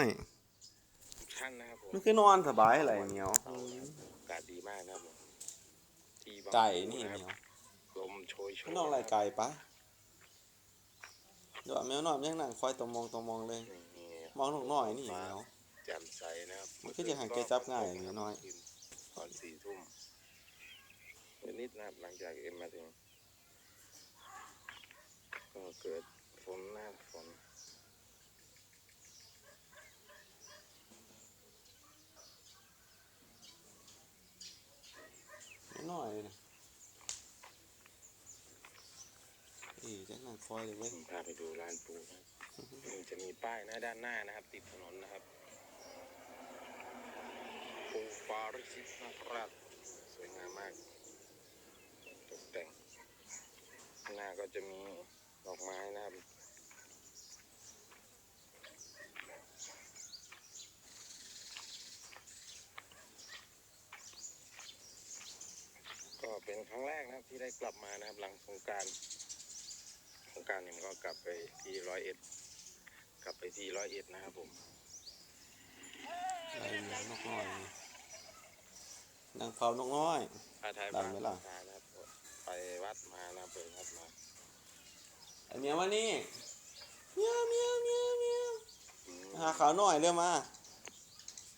อยท่านนะครับผมมันคือนอนสบายอะไรเหนียวอากาศดีมากนะครับผมที่บางไก่นี่เหนียวลมโชยโชมันนอนอะไรไก่ปะเดี๋ยวแมวนอนยังนั่งคอยตวมองตวมองเลย นี่มองหนุกหน้อยนี่เหนียว แจ่มใสนะครับมันก็จะหาเกจับง่ายอย่างน้อย ตอนสี่ทุ่มนิดนะครับหลังจากเอ็มมาถึงก็เกิดฝนนะครับฝนอยเลยนะอีจะนั่ง คอยเลยเว้ยผมพาไปดูร้านปูนะครับมันจะมีป้ายนะด้านหน้านะครับ ติดถนนนะครับ ปูฟาริสิตนะครับสวยงามมากตกแต่งข้างหน้าก็จะมีดอกไม้นะครับก็เป็นครั้งแรกนะครับที่ได้กลับมานะครับหลังสงการ งกรารเนี่ยมันก็กลับไปที่ร้อยเอ็ดกลับไปที่ร้อยเอ็ดนะครับผมอะไรเหนียวนกน้อยนี่นั่งเฝ้านกน้อยอาไทยได้บ้านไหมล่ะนะครับไปวัดมานะไปวัดมาไอเหนียวมานี่เมียวเมียวเมียวเมียวอืมหาขาวน้อยเร็วมา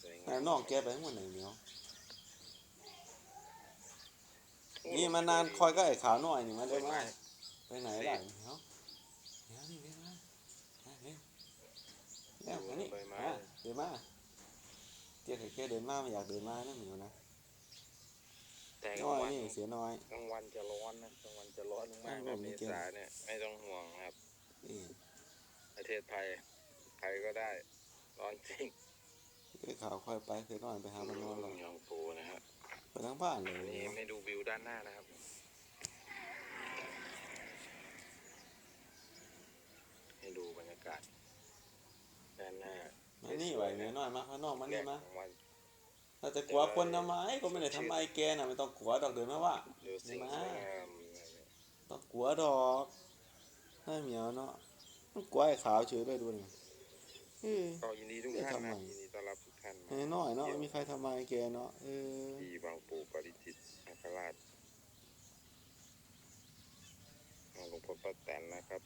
สวยไหนงามนอกแกไปข้างบนไหนเหนียวนี่มานานคอยก็ไอ้ขาวน้อยนี่มาสเร็ววยมามากไปไหนล่ะเหนียวเหนียวนี่เร็วมามาเร็ว เร็วมานี่มาเดินมาเจ๊ไข่แกเดินมาไม่อยากเดินมานะเหนียวนะแต่กลาน้องยวันนี่เสียน้อยกลางวันจะร้อนนะกลางวันจะร้อนมากอ้าวแบบมีเมเกณฑ์ษาเนี่ยไม่ต้องห่วงครับ นี่ประเทศไทยใครก็ได้ ร้อนจริงไอ้ขาวค่อยไปเสียน้อยไปหามันนอนหรอกยองปูนะครับไปทั้งบ้านเลยอันเหนีนี้ยวไม่ดูวิวด้านหน้านะครับ ให้ดูบรรยากาศด้า นหน้ามานี่ไหวเหนียวน้อยมาข้างนอกมานี่มาแรกของวันถ้าจะกลัวคนทำไมก็ไม่ได้ทำไมแกน่ะไม่ต้องกลัวดอกเดินมาว่าดูสิ่งมาสวยงามต้องกลัวดอกให้เหมียวเนาะต้องกลัวไอ้ขาวเฉยเลยดูนี่เออก็ยินดีทุกท่านนะยินดีต้อนรับทุกท่านไอ้น้อยเนาะไม่มีใครทำไมแกเนาะเออที่บางปูปริจิตนาคราชหลวงพ่อป้าแตนนะครับ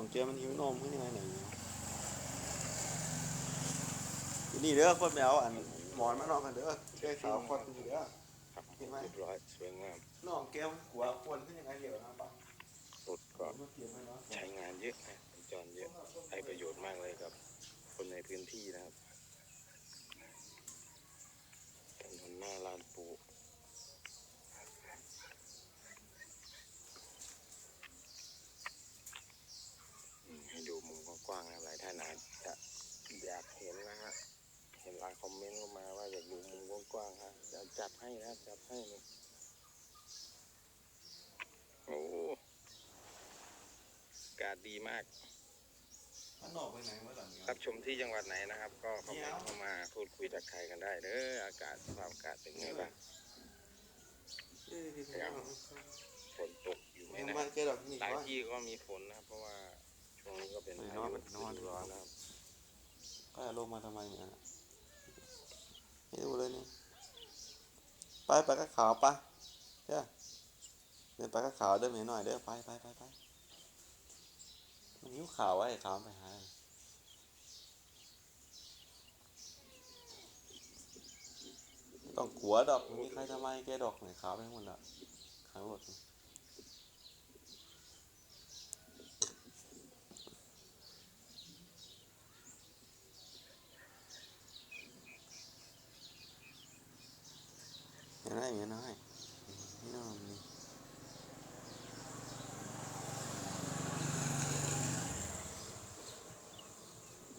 น้องแกมันหิวนมขึ้นยังไงไหนเนี่ยอยู่นี่เด้อคนแมวอันหมอนมานอนกันเด้อแกขาวคนอยู่เด้อครับเห็นไหมเรียบร้อยสวยงามน้องแกมันกลัวคนขึ้นยังไงเดี๋ยวนะป่ะรถก็มันเกียนไปเนาะใช้งานเยอะนะสัญจรเยอะให้ประโยชน์มากเลยกับ คนในพื้นที่นะครับถนนหน้าลานปูอืมให้ดูมุมกว้างๆนะหลายท่านอาจจะ อยากเห็นนะฮะเห็นหลายคอมเมนต์เข้ามาว่าอยากดูมุมกว้างๆฮะจะจับให้นะจับให้เลยโอ้อากาศดีมากมันออกไปไหนเมื่อไหร่เนี่ยรับชมที่จังหวัดไหนนะครับ ก็คอมเมนต์เข้ามาพูดคุยทักทายกันได้เด้ออากาศสภาพอากาศเป็นไงบ้างเออดีจังฝนตกอยู่ไหมไม่นะมาแกดอกนี่หลายว่าที่ก็มีฝนนะครับเพราะว่าช่วงนี้ก็เป็นไม่พานอนยุ มันนอน ฤดูร้อนนะครับ ก็ลงมาทำไมเนี่ยไม่รู้เลยนี่ไปไปก็ขาวปะเด้อเดินไปก็ขาวเดินหน่อยเด้อไปไปไปไปมันนิ้วขาวไว้ขาวไปหาต้องกลัวดอกม่มีใครทำไมแกดอกไหนขาวไปหมดละขาวหมด เห็นไหมเห็นไหมนี่น้องนี่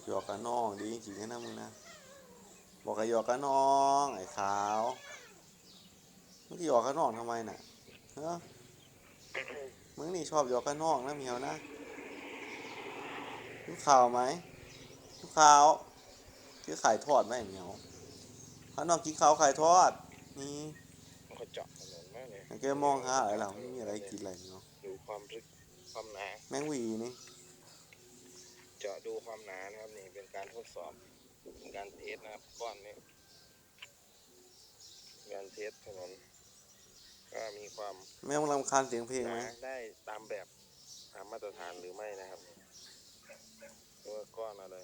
หยอกกับน้องดีจริงๆนะมึงนะบอกกับหยอกกับน้องไอ้ขาวมึงที่หยอกกับน้องทำไมน่ะเฮ้มึงนี่ชอบหยอกกับน้องนะเมียวนะลูกข่าวไหมลูกข่าวคือขายทอดไหมเมียวถ้าน้องกินข้าวขายทอดนี่ เจาะถนนมากเลยแกมองหาอะไรเราไม่มีอะไรกินอะไรเนาะดูความลึกความหนาแมงหวีนี่เจาะดูความหนานะครับนี่เป็นการทดสอบเป็นการเทสนะครับก้อนนี้การเทสถนนก็มีความแม่งรำคาญเสียงเพลงหไหมนาได้ตามแบบตามมาตรฐานหรือไม่นะครับเมื่อก้อนอะไร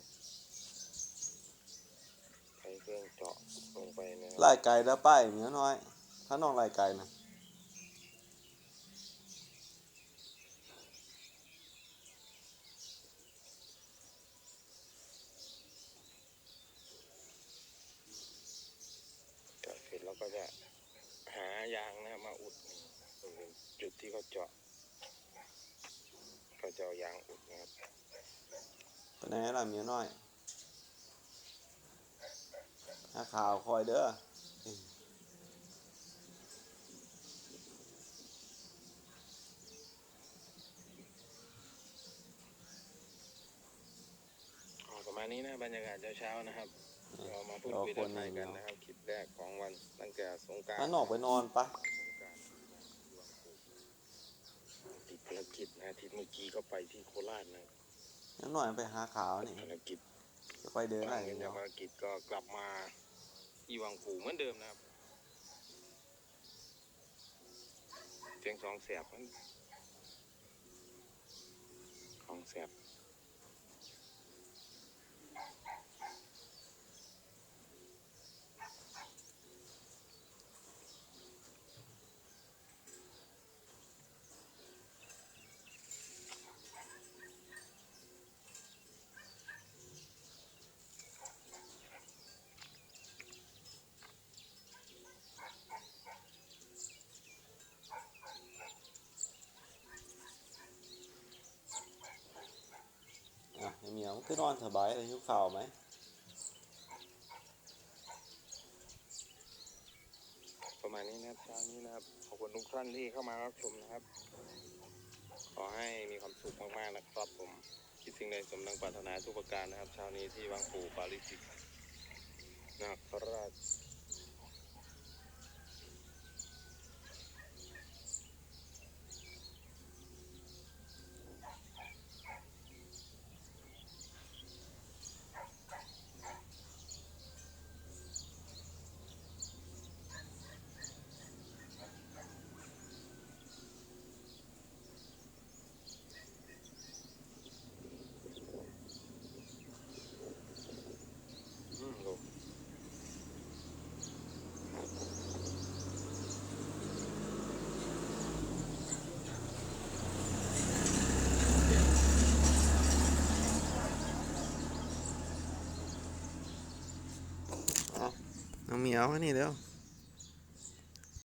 ใช้เครื่องเจาะลงไปนะครับไล่ไก่แล้วป้ายเหมียวน้อย ถ้าน้องไล่ไก่นะเจาะเสร็จแล้วก็จะหายางนะครับมาอุดตรงจุดที่เขาเจาะก็จะเอายางอุดนะครับไปไหนล่ะเหมียวน้อยหาข่าวคอยเด้อ อ๋อประมา ณนี้นะบรรยากาศเช้าๆนะครับเรามาพูดรอคุยคทันกหทายนึ่งกันเนาะนะครับคลิปแรกของวันตั้งแต่สงกรารถ้าน้องไปนอนปะติดภารกิจนะอาทิตย์เมื่อกี้ก็ไปที่โคราชนะเหมียวน้อยไปหาข่าวนี่ภารกิจจะไปเดินหไหนลังกันจากเนาะภารกิจก็กลับมาที่วังปู่เหมือนเดิมนะครับเสียงสองแสบมันของแสบ อะไอ้เหมี ยวมันคือนอนสบายเลยยุคข่าวไหมประมาณนี้นะครับเช้านี้นะครับขอบคุณทุกท่านที่เข้ามารับชมนะครับ ขอให้มีความสุขมากๆนะครับผมคิดสิ่งใดสมดังปรารถนาทุกประการนะครับเช้านี้ที่วังปู่ปาริจิตนาคราช อืมลง น้อง เหมียวมานี่เร็ว